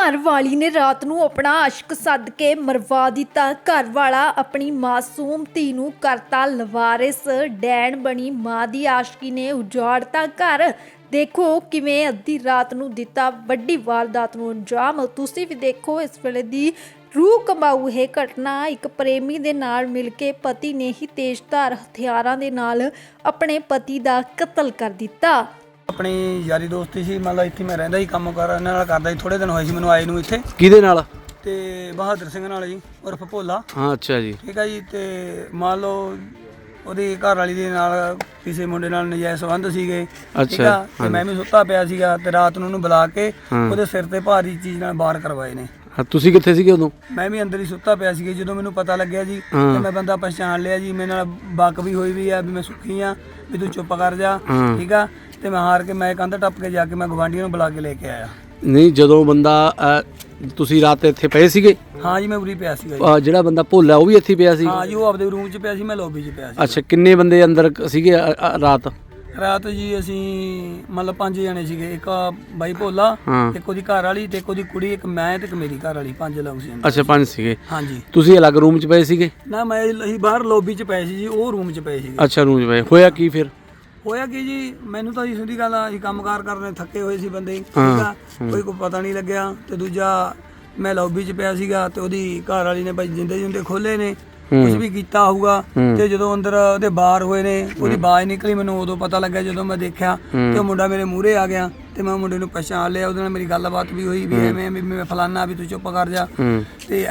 ਘਰ ਵਾਲੀ ਨੇ ਰਾਤ ਨੂੰ ਆਪਣਾ ਅਸ਼ਕ ਸੱਦ ਕੇ ਮਰਵਾ ਦਿੱਤਾ। ਘਰ ਵਾਲਾ ਆਪਣੀ ਮਾਸੂਮ ਧੀ ਨੂੰ ਕਰਤਾ ਲਵਾਰਿਸ। ਡੈਣ ਬਣੀ ਮਾਂ ਦੀ ਆਸ਼ਕੀ ਨੇ ਉਜਾੜਤਾ ਘਰ। ਦੇਖੋ ਕਿਵੇਂ ਅੱਧੀ ਰਾਤ ਨੂੰ ਦਿੱਤਾ, ਵੱਡੀ ਵਾਰਦਾਤ ਨੂੰ ਅੰਜਾਮ। ਤੁਸੀਂ ਵੀ ਦੇਖੋ ਇਸ ਵੇਲੇ ਦੀ ਰੂਹ ਕਮਾਊ ਇਹ ਘਟਨਾ। ਇੱਕ ਪ੍ਰੇਮੀ ਦੇ ਨਾਲ ਮਿਲ ਕੇ ਪਤੀ ਨੇ ਹੀ ਤੇਜ਼ਧਾਰ ਹਥਿਆਰਾਂ ਦੇ ਨਾਲ ਆਪਣੇ ਪਤੀ ਦਾ ਕਤਲ ਕਰ ਦਿੱਤਾ। ਆਪਣੀ ਯਾਰੀ ਦੋਸਤੀ ਸੀ ਮੰਨ ਲਓ ਇੱਥੇ ਮੈਂ ਰਹਿੰਦਾ ਸੀ ਕੰਮ ਕਰ ਇਹਨਾਂ ਨਾਲ ਕਰਦਾ ਸੀ ਥੋੜੇ ਦਿਨ ਹੋਏ ਸੀ ਮੈਨੂੰ ਆਏ ਨੂੰ ਇੱਥੇ। ਕਿਹਦੇ ਨਾਲ? ਤੇ ਬਹਾਦਰ ਸਿੰਘ ਨਾਲ ਜੀ ਉਰਫ ਭੋਲਾ। ਹਾਂ ਅੱਛਾ ਜੀ। ਠੀਕ ਹੈ ਜੀ ਤੇ ਮੰਨ ਲਓ ਉਹਦੀ ਘਰ ਵਾਲੀ ਦੇ ਨਾਲ ਕਿਸੇ ਮੁੰਡੇ ਨਾਲ ਨਜਾਇਜ਼ ਸੰਬੰਧ ਸੀਗੇ। ਠੀਕ ਅੱਛਾ, ਆ ਤੇ ਮੈਂ ਵੀ ਸੁੱਤਾ ਪਿਆ ਸੀਗਾ ਤੇ ਰਾਤ ਨੂੰ ਉਹਨੂੰ ਬੁਲਾ ਕੇ। ਉਹਦੇ ਸਿਰ ਤੇ ਭਾਰੀ ਚੀਜ਼ ਨਾਲ ਬਾਰ ਕਰਵਾਏ ਨੇ। ਹਾਂ, ਤੁਸੀਂ ਕਿੱਥੇ ਸੀਗੇ ਉਦੋਂ? ਮੈਂ ਵੀ ਅੰਦਰ ਹੀ ਸੁੱਤਾ ਪਿਆ ਸੀਗਾ ਜਦੋਂ ਮੈਨੂੰ ਪਤਾ ਲੱਗਿਆ ਜੀ ਹਾਂ। ਤੇ ਮੈਂ ਬੰਦਾ ਪਛਾਣ ਲਿਆ ਜੀ ਮੇਰੇ ਨਾਲ ਬਕ ਵੀ ਹੋਈ ਵੀ ਆ ਵੀ ਮੈਂ ਸੁੱਖੀ ਆ ਵੀ ਤੂੰ ਚੁੱਪ ਕਰ ਜਾ ਹਾਂ। ਠੀਕ ਆ? ਤੇ ਮੈਂ ਹਾਰ ਕੇ ਮੈਂ ਕੰਧ ਟੱਪ ਕੇ ਜਾ ਕੇ ਮੈਂ ਗਵਾਂਢੀਆਂ ਨੂੰ ਬੁਲਾ ਕੇ ਲੈ ਕੇ ਆਇਆ। ਨਹੀਂ ਜਦੋਂ ਬੰਦਾ ਅਹ, ਤੁਸੀਂ ਰਾਤ ਇੱਥੇ ਪਏ ਸੀਗੇ? ਹਾਂ ਜੀ ਮੈਂ ਉਰੀ ਪਿਆ ਸੀਗਾ ਜੀ। ਅਹ, ਜਿਹੜਾ ਬੰਦਾ ਭੋਲਾ ਉਹ ਵੀ ਇੱਥੇ ਹੀ ਪਿਆ ਸੀ? ਹਾਂ ਜੀ ਉਹ ਆਪਦੇ ਰੂਮ 'ਚ ਪਿਆ ਸੀ ਮੈਂ ਲੌਬੀ 'ਚ ਪਿਆ ਸੀ। ਅੱਛਾ ਕਿੰਨੇ ਬੰਦੇ ਅੰਦਰ ਕ- ਸੀਗੇ ਅ- ਅ- ਰਾਤ? ਰਾਤ ਜੀ ਅਸੀਂ ਮਤਲਬ ਪੰਜ ਜਣੇ ਸੀਗੇ ਇੱਕ ਬਾਈ ਭੋਲਾ ਹਾਂ। ਇੱਕ ਉਹਦੀ ਘਰ ਵਾਲੀ ਤੇ ਇੱਕ ਉਹਦੀ ਕੁੜੀ ਇੱਕ ਮੈਂ ਤੇ ਇੱਕ ਮੇਰੀ ਘਰ ਵਾਲੀ ਪੰਜ ਲੋਕ ਸੀ। ਅੱਛਾ ਪੰਜ ਸੀਗੇ। ਹਾਂਜੀ। ਤੁਸੀਂ ਅਲੱਗ ਰੂਮ 'ਚ ਪਏ ਸੀਗੇ? ਨਾ ਮੈਂ ਅਸੀਂ ਬਾਹਰ ਲੌਬੀ 'ਚ ਪਏ ਸੀ ਜੀ ਉਹ ਰੂਮ 'ਚ ਪਏ ਸੀਗੇ। ਅੱਛਾ ਰੂਮ 'ਚ ਪਏ। ਹੋਇਆ ਕੀ ਫਿਰ? ਹੋਇਆ ਕੀ ਜੀ ਮੈਨੂੰ ਤਾਂ ਜੀ ਸਿੱਧੀ ਗੱਲ ਆ ਅਸੀਂ ਕੰਮਕਾਰ ਕਰਨੇ ਥੱਕੇ ਹੋਏ ਸੀ ਬੰਦੇ। ਠੀਕ ਹਾਂ, ਆ ਕੋਈ ਕੋ ਪਤਾ ਨਹੀਂ ਲੱਗਿਆ। ਤੇ ਦੂਜਾ ਮੈਂ ਲੌਬੀ 'ਚ ਪਿਆ ਸੀਗਾ ਤੇ ਉਹਦੀ ਘਰ ਵਾਲੀ ਨੇ ਭਾਈ ਜਿੰਦੇ ਜਿੰਦੇ ਖੋਲੇ ਨੇ। ਕੁਝ ਵੀ ਕੀਤਾ ਹੋਊਗਾ ਤੇ ਜਦੋਂ ਅੰਦਰ ਉਹਦੇ ਬਾਹਰ ਹੋਏ ਨੇ ਉਹਦੀ ਬਾਜ਼ ਨਿਕਲੀ ਮੈਨੂੰ ਉਦੋਂ ਪਤਾ ਲੱਗਿਆ ਜਦੋਂ ਮੈਂ ਦੇਖਿਆ ਤੇ ਉਹ ਮੁੰਡਾ ਮੇਰੇ ਮੂਹਰੇ ਆ ਗਿਆ ਤੇ ਮੈਂ ਮੁੰਡੇ ਨੂੰ ਪਛਾਣ ਲਿਆ ਉਹਦੇ ਨਾਲ ਮੇਰੀ ਗੱਲਬਾਤ ਵੀ ਹੋਈ ਵੀ ਐਵੇਂ ਵੀ ਮੈਂ ਫਲਾਨਾ ਵੀ ਤੂੰ ਚੁੱਪ ਕਰ ਜਾ। ਤੇ